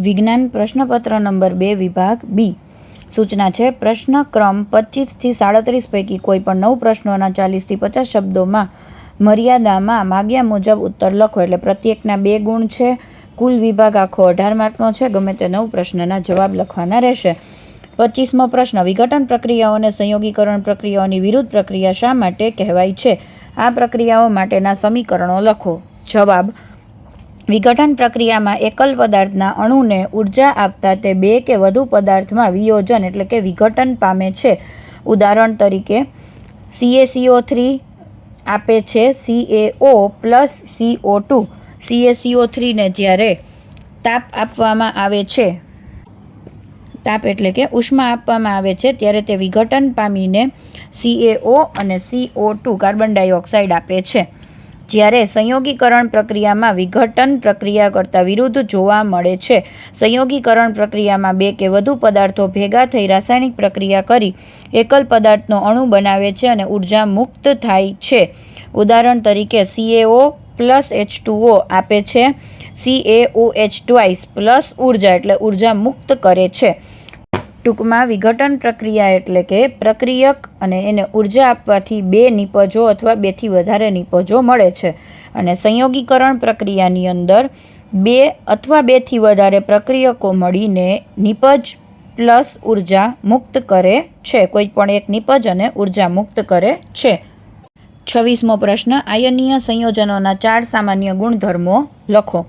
વિજ્ઞાન પ્રશ્નપત્ર નંબર બે, વિભાગ બી. સૂચના છે, પ્રશ્ન ક્રમ પચીસથી સાડત્રીસ પૈકી કોઈ પણ નવ પ્રશ્નોના ચાલીસથી પચાસ શબ્દોમાં મર્યાદામાં માગ્યા મુજબ ઉત્તર લખો. એટલે પ્રત્યેકના બે ગુણ છે. કુલ વિભાગ આખો અઢાર માર્કનો છે. ગમે તે નવ પ્રશ્નના જવાબ લખવાના રહેશે. પચીસમો પ્રશ્ન, વિઘટન પ્રક્રિયાઓ અને સંયોગીકરણ પ્રક્રિયાઓની વિરુદ્ધ પ્રક્રિયા શા માટે કહેવાય છે? આ પ્રક્રિયાઓ માટેના સમીકરણો લખો. જવાબ વિઘટન પ્રક્રિયામાં એકલ પદાર્થના અણુને ઊર્જા આપતા તે બે કે વધુ પદાર્થમાં વિયોજન એટલે કે વિઘટન પામે છે. ઉદાહરણ તરીકે C A C O three આપે છે C A O plus C O two C A C O થ્રીને જ્યારે તાપ આપવામાં આવે છે, તાપ એટલે કે ઉષ્મા આપવામાં આવે છે, ત્યારે તે વિઘટન પામીને સીએઓ અને સીઓ ટુ કાર્બન ડાયોક્સાઇડ આપે છે. જ્યારે સંયોગીકરણ પ્રક્રિયામાં વિઘટન પ્રક્રિયા કરતાં વિરુદ્ધ જોવા મળે છે. સંયોગીકરણ પ્રક્રિયામાં બે કે વધુ પદાર્થો ભેગા થઈ રાસાયણિક પ્રક્રિયા કરી એકલ પદાર્થનો અણુ બનાવે છે અને ઊર્જા મુક્ત થાય છે. ઉદાહરણ તરીકે સીએઓ પ્લસ એચ ટુઓ આપે છે. સીએઓ એચ ટ્વાઇસ પ્લસ ઊર્જા એટલે ઊર્જા મુક્ત કરે છે. ટૂંકમાં વિઘટન પ્રક્રિયા એટલે કે પ્રક્રિયક અને એને ઊર્જા આપવાથી બે નિપજો અથવા બેથી વધારે નિપજો મળે છે. અને સંયોગીકરણ પ્રક્રિયાની અંદર બે અથવા બેથી વધારે પ્રક્રિયકો મળીને નિપજ પ્લસ ઊર્જા મુક્ત કરે છે. કોઈ પણ એક નિપજ અને ઊર્જા મુક્ત કરે છે. છવ્વીસમો પ્રશ્ન, આયનીય સંયોજનોના ચાર સામાન્ય ગુણધર્મો લખો.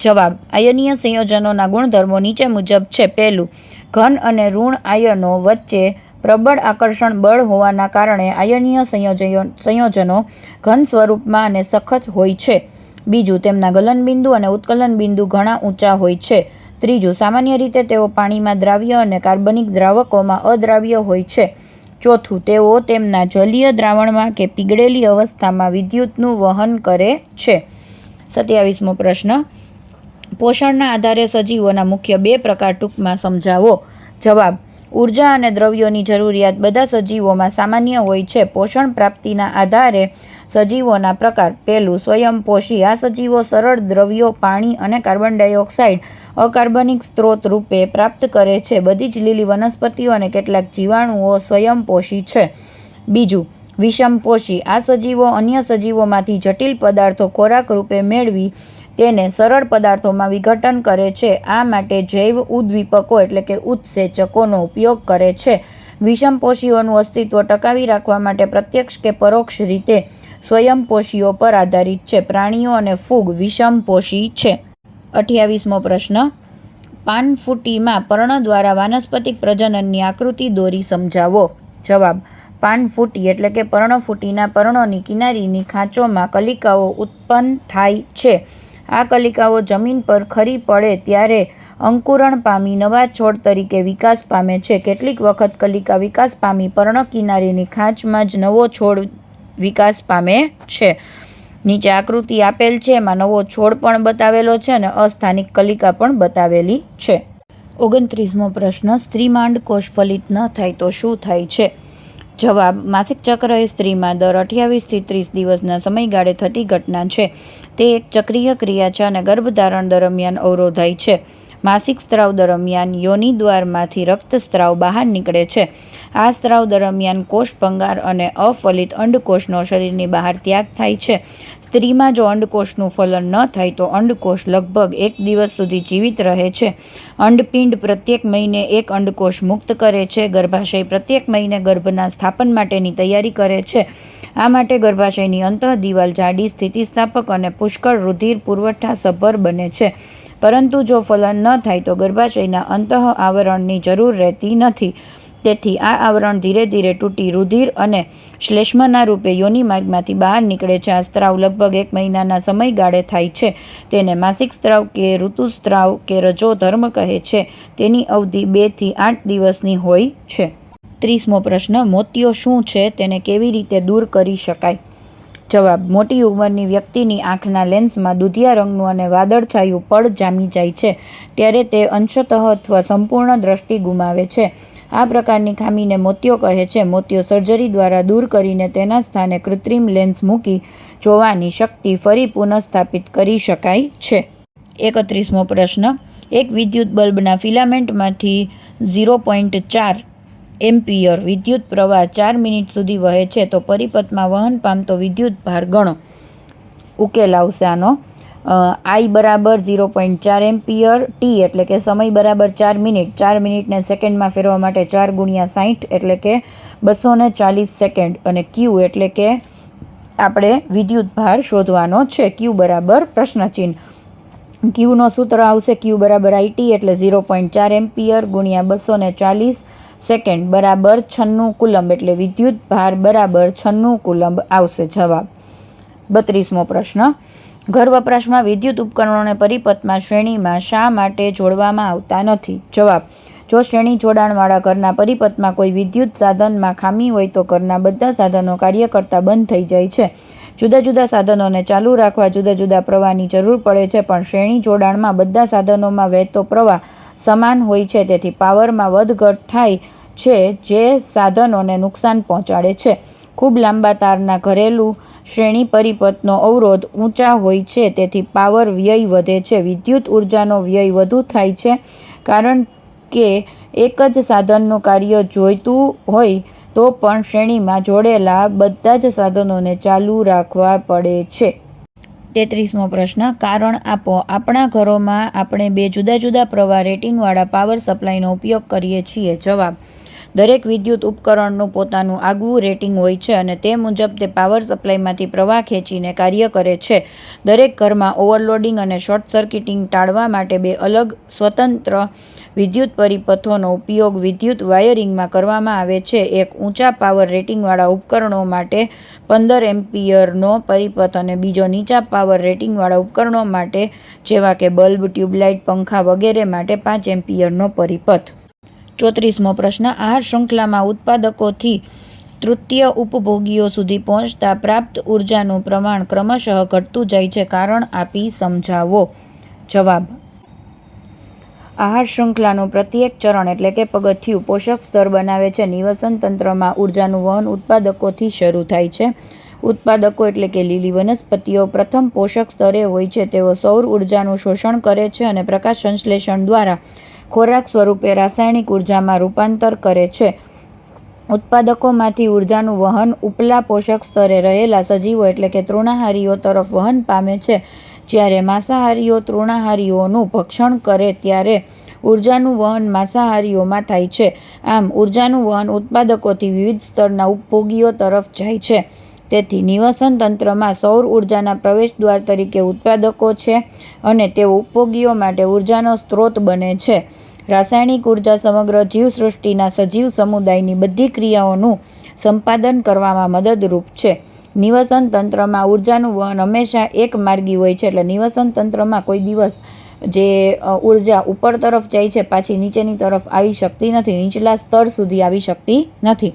જવાબ, આયનીય સંયોજનોના ગુણધર્મો નીચે મુજબ છે. પહેલું ઘન અને ઋણ આયનો વચ્ચે પ્રબળ આકર્ષણ બળ હોવાના કારણે આયનીય સંયોજયો સંયોજનો ઘન સ્વરૂપમાં અને સખત હોય છે. બીજું, તેમના ગલનબિંદુ અને ઉત્કલન બિંદુ ઘણા ઊંચા હોય છે. ત્રીજું, સામાન્ય રીતે તેઓ પાણીમાં દ્રાવ્ય અને કાર્બનિક દ્રાવકોમાં અદ્રાવ્ય હોય છે. ચોથું, તેઓ તેમના જલીય દ્રાવણમાં કે પીગળેલી અવસ્થામાં વિદ્યુતનું વહન કરે છે. સત્યાવીસમો પ્રશ્ન પોષણના આધારે સજીવોના મુખ્ય બે પ્રકાર ટૂંકમાં સમજાવો. જવાબ, ઊર્જા અને દ્રવ્યોની જરૂરિયાત બધા સજીવોમાં સામાન્ય હોય છે. પોષણ પ્રાપ્તિના આધારે સજીવોના પ્રકાર. પહેલું સ્વયંપોષી આ સજીવો સરળ દ્રવ્યો, પાણી અને કાર્બન ડાયોક્સાઇડ, અકાર્બનિક સ્ત્રોત રૂપે પ્રાપ્ત કરે છે. બધી જ લીલી વનસ્પતિઓ અને કેટલાક જીવાણુઓ સ્વયંપોષી છે. બીજું વિષમપોષી આ સજીવો અન્ય સજીવોમાંથી જટિલ પદાર્થો ખોરાક રૂપે મેળવી તેને સરળ પદાર્થોમાં વિઘટન કરે છે. આ માટે જૈવ ઉદ્દીપકો એટલે કે ઉત્સેચકોનો ઉપયોગ કરે છે. વિષમપોષીઓનું અસ્તિત્વ ટકાવી રાખવા માટે પ્રત્યક્ષ કે પરોક્ષ રીતે સ્વયંપોષીઓ પર આધારિત છે. પ્રાણીઓ અને ફૂગ વિષમપોષી છે. અઠ્યાવીસમો પ્રશ્ન. પાનફૂટીમાં પર્ણ દ્વારા વાનસ્પતિક પ્રજનનની આકૃતિ દોરી સમજાવો. જવાબ. પાનફૂટી એટલે કે પર્ણફૂટીના પર્ણોની કિનારીની ખાંચોમાં કલિકાઓ ઉત્પન્ન થાય છે. આ કલિકાઓ જમીન પર ખરી પડે ત્યારે અંકુરણ પામી નવા છોડ તરીકે વિકાસ પામે છે. કેટલીક વખત કલિકા વિકાસ પામી પર્ણ કિનારીની ખાંચમાં જ નવો છોડ વિકાસ પામે છે. નીચે આકૃતિ આપેલ છે, એમાં નવો છોડ પણ બતાવેલો છે અને અસ્થાનિક કલિકા પણ બતાવેલી છે. ઓગણત્રીસમો પ્રશ્ન, સ્ત્રીમાંડ કોષ ફલિત ન થાય તો શું થાય છે? જવાબ, માસિક ચક્ર એ સ્ત્રીમાં દર અઠ્યાવીસથી ત્રીસ દિવસના સમયગાળે થતી ઘટના છે. તે એક ચક્રીય ક્રિયા છે અને ગર્ભધારણ દરમિયાન અવરોધાય છે. માસિક સ્ત્રાવ દરમિયાન યોનિ દ્વારમાંથી રક્ત સ્ત્રાવ બહાર નીકળે છે. આ સ્ત્રાવ દરમિયાન કોષ ભંગાર અને અફલિત અંડકોષનો શરીરની બહાર ત્યાગ થાય છે. સ્ત્રીમાં જો અંડકોષનું ફલન ન થાય તો અંડકોષ લગભગ એક દિવસ સુધી જીવિત રહે છે. અંડપિંડ પ્રત્યેક મહિને એક અંડકોષ મુક્ત કરે છે. ગર્ભાશય પ્રત્યેક મહિને ગર્ભના સ્થાપન માટેની તૈયારી કરે છે. આ માટે ગર્ભાશયની અંતઃ દિવાલ જાડી સ્થિતિસ્થાપક અને પુષ્કળ રુધિર પુરવઠા સભર બને છે. પરંતુ જો ફલન ન થાય તો ગર્ભાશયના અંતઃ આવરણની જરૂર રહેતી નથી. તેથી આ આવરણ ધીરે ધીરે તૂટી રુધિર અને શ્લેષ્મના રૂપે યોની માર્ગમાંથી બહાર નીકળે છે. આ સ્ત્રાવ લગભગ એક મહિનાના સમયગાળે થાય છે. તેને માસિક સ્ત્રાવ કે ઋતુસ્ત્રાવ કે રજો ધર્મ કહે છે. તેની અવધિ બેથી આઠ દિવસની હોય છે. ત્રીસમો પ્રશ્ન મોતિયો શું છે? તેને કેવી રીતે દૂર કરી શકાય? જવાબ, મોટી ઉંમરની વ્યક્તિની આંખના લેન્સમાં દૂધિયા રંગનું અને વાદળછાયું પડ જામી જાય છે, ત્યારે તે અંશતઃ અથવા સંપૂર્ણ દ્રષ્ટિ ગુમાવે છે. આ પ્રકારની ખામીને મોતિયો કહે છે. મોતિયો સર્જરી દ્વારા દૂર કરીને તેના સ્થાને કૃત્રિમ લેન્સ મૂકી જોવાની શક્તિ ફરી પુનઃસ્થાપિત કરી શકાય છે. એકત્રીસમો પ્રશ્ન, એક વિદ્યુત બલ્બના ફિલામેન્ટમાંથી ઝીરો પોઈન્ટ ચાર એમ્પિયર. વિદ્યુત પ્રવાહ ચાર મિનિટ સુધી વહે છે, તો પરિપથમાં વહન પામતો વિદ્યુત ભાર ગણો. ઉકેલ આવશે આનો. આઈ બરાબર ઝીરો પોઈન્ટ ચાર એમ્પિયર, ટી એટલે કે સમય બરાબર ચાર મિનિટ. ચાર મિનિટને સેકન્ડમાં ફેરવા માટે ચાર ગુણ્યા સાહીઠ એટલે કે બસો ને ચાલીસ સેકન્ડ. અને ક્યુ એટલે કે આપણે વિદ્યુત ભાર શોધવાનો છે. ક્યુ બરાબર પ્રશ્નચિહ્ન. ક્યુનો સૂત્ર આવશે, ક્યુ બરાબર આઈટી એટલે ઝીરો પોઈન્ટ ચાર એમ્પિયર ગુણ્યા બસો ચાલીસ સેકન્ડ બરાબર છન્નું કુલંબ એટલે વિદ્યુત ભાર બરાબર છન્નું કુલંબ આવશે જવાબ. બત્રીસમો પ્રશ્ન ઘર વપરાશમાં વિદ્યુત ઉપકરણોને પરિપથમાં શ્રેણીમાં શા માટે જોડવામાં આવતા નથી? જવાબ જો શ્રેણી જોડાણવાળા ઘરના પરિપથમાં કોઈ વિદ્યુત સાધનમાં ખામી હોય તો ઘરના બધા સાધનો કાર્ય કરતા બંધ થઈ જાય છે. જુદા જુદા સાધનોને ચાલુ રાખવા જુદા જુદા પ્રવાહની જરૂર પડે છે, પણ શ્રેણી જોડાણમાં બધા સાધનોમાં વહેતો પ્રવાહ સમાન હોય છે, તેથી પાવરમાં વધઘટ થાય છે જે સાધનોને નુકસાન પહોંચાડે છે. ખૂબ લાંબા તારના ઘરેલું શ્રેણી પરિપથનો અવરોધ ઊંચા હોય છે, તેથી પાવર વ્યય વધે છે, વિદ્યુત ઉર્જાનો વ્યય વધુ થાય છે, કારણ કે એક જ સાધનનું કાર્ય જોઈતું હોય તો પણ શ્રેણીમાં જોડેલા બધા જ સાધનોને ચાલુ રાખવા પડે છે. તેત્રીસમો પ્રશ્ન, કારણ આપો, આપણા ઘરોમાં આપણે બે જુદા જુદા પ્રવાહ રેટિંગવાળા પાવર સપ્લાયનો ઉપયોગ કરીએ છીએ? જવાબ દરેક વિદ્યુત ઉપકરણનું પોતાનું આગવું રેટિંગ હોય છે અને તે મુજબ તે પાવર સપ્લાયમાંથી પ્રવાહ ખેંચીને કાર્ય કરે છે. દરેક ઘરમાં ઓવરલોડિંગ અને શોર્ટ સર્કિટિંગ ટાળવા માટે બે અલગ સ્વતંત્ર વિદ્યુત પરિપથોનો ઉપયોગ વિદ્યુત વાયરિંગમાં કરવામાં આવે છે. એક ઊંચા પાવર રેટિંગવાળા ઉપકરણો માટે પંદર એમ્પિયરનો પરિપથ અને બીજો નીચા પાવર રેટિંગવાળા ઉપકરણો માટે, જેવા કે બલ્બ, ટ્યુબલાઇટ, પંખા વગેરે માટે પાંચ એમ્પિયરનો પરિપથ. ચોત્રીસમો પ્રશ્ન, આહાર શૃંખલામાં ઉત્પાદકોથી તૃતીય ઉપભોગીઓ સુધી પહોંચતા પ્રાપ્ત ઉર્જાનું પ્રમાણ ક્રમશઃ ઘટતું જાય છે. કારણ આપી સમજાવો. જવાબ, આહાર શૃંખલાનું પ્રત્યેક ચરણ એટલે કે પગથિયું પોષક સ્તર બનાવે છે. નિવસન તંત્રમાં ઉર્જાનું વહન ઉત્પાદકોથી શરૂ થાય છે. ઉત્પાદકો એટલે કે લીલી વનસ્પતિઓ પ્રથમ પોષક સ્તરે હોય છે. તેઓ સૌર ઉર્જાનું શોષણ કરે છે અને પ્રકાશ સંશ્લેષણ દ્વારા ખોરાક સ્વરૂપે રાસાયણિક ઉર્જામાં રૂપાંતર કરે છે. ઉત્પાદકોમાંથી ઉર્જાનું વહન ઉપલા પોષક સ્તરે રહેલા સજીવો એટલે કે તૃણાહારીઓ તરફ વહન પામે છે. જ્યારે માંસાહારીઓ તૃણાહારીઓનું ભક્ષણ કરે ત્યારે ઉર્જાનું વહન માંસાહારીઓમાં થાય છે. આમ ઉર્જાનું વહન ઉત્પાદકોથી વિવિધ સ્તરના ઉપભોગીઓ તરફ જાય છે. તેથી નિવસન તંત્રમાં સૌર ઉર્જાના પ્રવેશદ્વાર તરીકે ઉત્પાદકો છે અને તેઓ ઉપભોગીઓ માટે ઉર્જાનો સ્ત્રોત બને છે. રાસાયણિક ઊર્જા સમગ્ર જીવસૃષ્ટિના સજીવ સમુદાયની બધી ક્રિયાઓનું સંપાદન કરવામાં મદદરૂપ છે. નિવસન તંત્રમાં ઉર્જાનું વહન હંમેશા એક માર્ગી હોય છે એટલે નિવસન તંત્રમાં કોઈ દિવસ જે ઊર્જા ઉપર તરફ જાય છે, પાછી નીચેની તરફ આવી શકતી નથી, નીચલા સ્તર સુધી આવી શકતી નથી.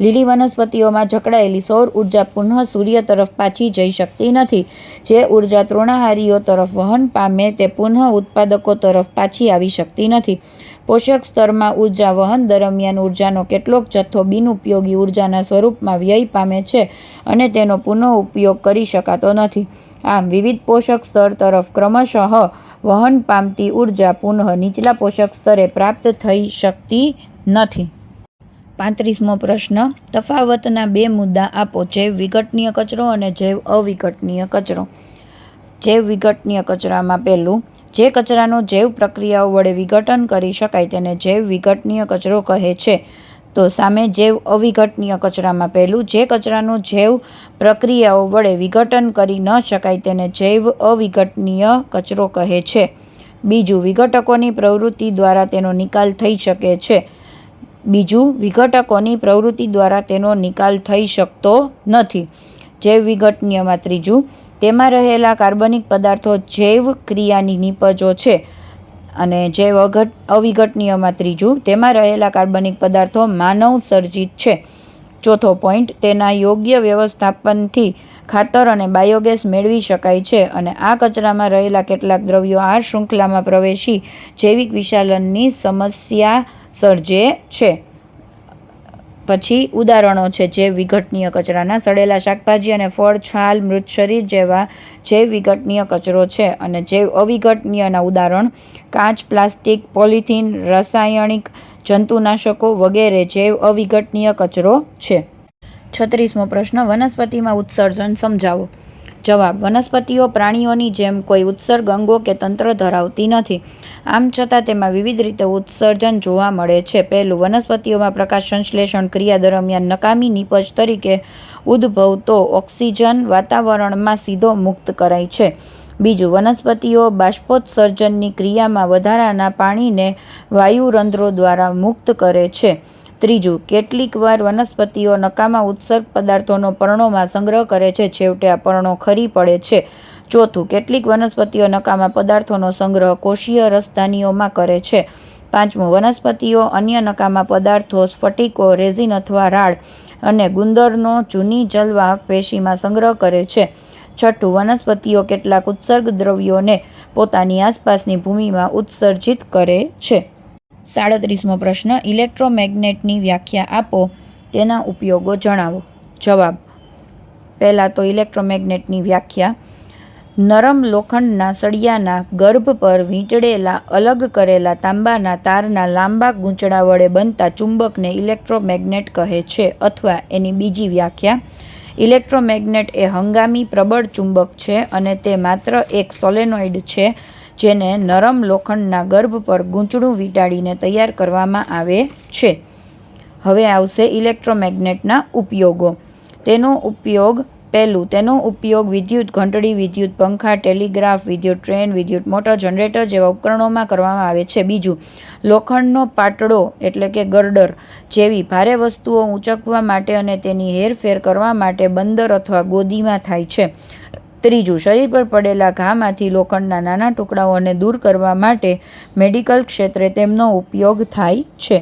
લીલી વનસ્પતિઓમાં જકડાયેલી સૌર ઊર્જા પુનઃ સૂર્ય તરફ પાછી જઈ શકતી નથી. જે ઊર્જા તૃણાહારીઓ તરફ વહન પામે તે પુનઃ ઉત્પાદકો તરફ પાછી આવી શકતી નથી. પોષક સ્તરમાં ઊર્જા વહન દરમિયાન ઉર્જાનો કેટલોક જથ્થો બિનઉપયોગી ઉર્જાના સ્વરૂપમાં વ્યય પામે છે અને તેનો પુનઃ ઉપયોગ કરી શકાતો નથી. આમ, વિવિધ પોષક સ્તર તરફ ક્રમશઃ વહન પામતી ઊર્જા પુનઃ નીચલા પોષક સ્તરે પ્રાપ્ત થઈ શકતી નથી. પાંત્રીસમો પ્રશ્ન, તફાવતના બે મુદ્દા આપો, જૈવ વિઘટનીય કચરો અને જૈવ અવિઘટનીય કચરો. જૈવ વિઘટનીય કચરામાં પહેલું, જે કચરાનો જૈવ પ્રક્રિયાઓ વડે વિઘટન કરી શકાય તેને જૈવ વિઘટનીય કચરો કહે છે. તો સામે જૈવ અવિઘટનીય કચરામાં પહેલું, જે કચરાનું જૈવ પ્રક્રિયાઓ વડે વિઘટન કરી ન શકાય તેને જૈવ અવિઘટનીય કચરો કહે છે. બીજું, વિઘટકોની પ્રવૃત્તિ દ્વારા તેનો નિકાલ થઈ શકે છે. બીજું, વિઘટકોની પ્રવૃત્તિ દ્વારા તેનો નિકાલ થઈ શકતો નથી. જૈવ વિઘટનીયમાં ત્રીજું, તેમાં રહેલા કાર્બનિક પદાર્થો જૈવ ક્રિયાની નિપજો છે. અને જૈવ અવિઘટનીયમાં ત્રીજું, તેમાં રહેલા કાર્બનિક પદાર્થો માનવ સર્જિત છે. ચોથો પોઈન્ટ, તેના યોગ્ય વ્યવસ્થાપનથી ખાતર અને બાયોગેસ મેળવી શકાય છે અને આ કચરામાં રહેલા કેટલાક દ્રવ્યો આ શૃંખલામાં પ્રવેશી જૈવિક વિશાલનની સમસ્યા સર્જે છે. પછી ઉદાહરણો છે જે વિઘટનીય કચરાના સડેલા શાકભાજી અને ફળ, છાલ, મૃત શરીર જેવા જૈવ વિઘટનીય કચરો છે અને જૈવ અવિઘટનીયના ઉદાહરણ, કાચ, પ્લાસ્ટિક, પોલિથીન, રાસાયણિક જંતુનાશકો વગેરે જૈવ અવિઘટનીય કચરો છે. છત્રીસમો પ્રશ્ન, વનસ્પતિમાં ઉત્સર્જન સમજાવો. જવાબ, વનસ્પતિઓ, પ્રાણીઓની જેમ કોઈ ઉત્સર્ગ અંગો કે તંત્ર ધરાવતી નથી. આમ છતાં તેમાં વિવિધ રીતે ઉત્સર્જન જોવા મળે છે. પહેલું, વનસ્પતિઓમાં પ્રકાશ સંશ્લેષણ ક્રિયા દરમિયાન નકામી નિપજ તરીકે ઉદ્ભવતો ઓક્સિજન વાતાવરણમાં સીધો મુક્ત કરાય છે. બીજું, વનસ્પતિઓ બાષ્પોત્સર્જનની ક્રિયામાં વધારાના પાણીને વાયુરંધ્રો દ્વારા મુક્ત કરે છે. ત્રીજું કેટલીકવાર વનસ્પતિઓ નકામા ઉત્સર્ગ પદાર્થોનો પર્ણોમાં સંગ્રહ કરે છે, છેવટે આ પર્ણો ખરી પડે છે. ચોથું, કેટલીક વનસ્પતિઓ નકામા પદાર્થોનો સંગ્રહ કોષીય રસધાનીઓમાં કરે છે. પાંચમું, વનસ્પતિઓ અન્ય નકામા પદાર્થો, સ્ફટિકો, રેઝિન અથવા રાળ અને ગુંદરનો જૂની જલવાહક પેશીમાં સંગ્રહ કરે છે. છઠ્ઠું, વનસ્પતિઓ કેટલાક ઉત્સર્ગ દ્રવ્યોને પોતાની આસપાસની ભૂમિમાં ઉત્સર્જિત કરે છે. સાડત્રીસમો પ્રશ્ન, ઇલેક્ટ્રોમેગ્નેટની વ્યાખ્યા આપો. તેના ઉપયોગો જણાવો. જવાબ. પહેલાં તો ઇલેક્ટ્રોમેગ્નેટની વ્યાખ્યા. નરમ લોખંડના સળિયાના ગર્ભ પર વીંટળેલા, અલગ કરેલા તાંબાના તારના લાંબા ગૂંચળા વડે બનતા ચુંબકને ઇલેક્ટ્રોમેગ્નેટ કહે છે અથવા એની બીજી વ્યાખ્યા. ઇલેક્ટ્રોમેગ્નેટ એ હંગામી પ્રબળ ચુંબક છે અને તે માત્ર એક સોલેનોઇડ છે. જેને નરમ લોખંડના ગર્ભ પર ગૂંચળું વીંટાળીને તૈયાર કરવામાં આવે છે. હવે આવશે ઇલેક્ટ્રોમેગ્નેટના ઉપયોગો. તેનો ઉપયોગ પહેલું, તેનો ઉપયોગ વિદ્યુત ઘંટડી, વિદ્યુત પંખા, ટેલિગ્રાફ, વિદ્યુત ટ્રેન, વિદ્યુત મોટર જનરેટર જેવા ઉપકરણોમાં કરવામાં આવે છે. બીજું, લોખંડનો પાટડો એટલે કે ગર્ડર જેવી ભારે વસ્તુઓ ઊંચકવા માટે અને તેની હેરફેર કરવા માટે બંદર અથવા ગોદીમાં થાય છે. ત્રીજું શરીર પર પડેલા ઘામાંથી લોખંડના નાના ટુકડાઓને દૂર કરવા માટે મેડિકલ ક્ષેત્રે તેમનો ઉપયોગ થાય છે.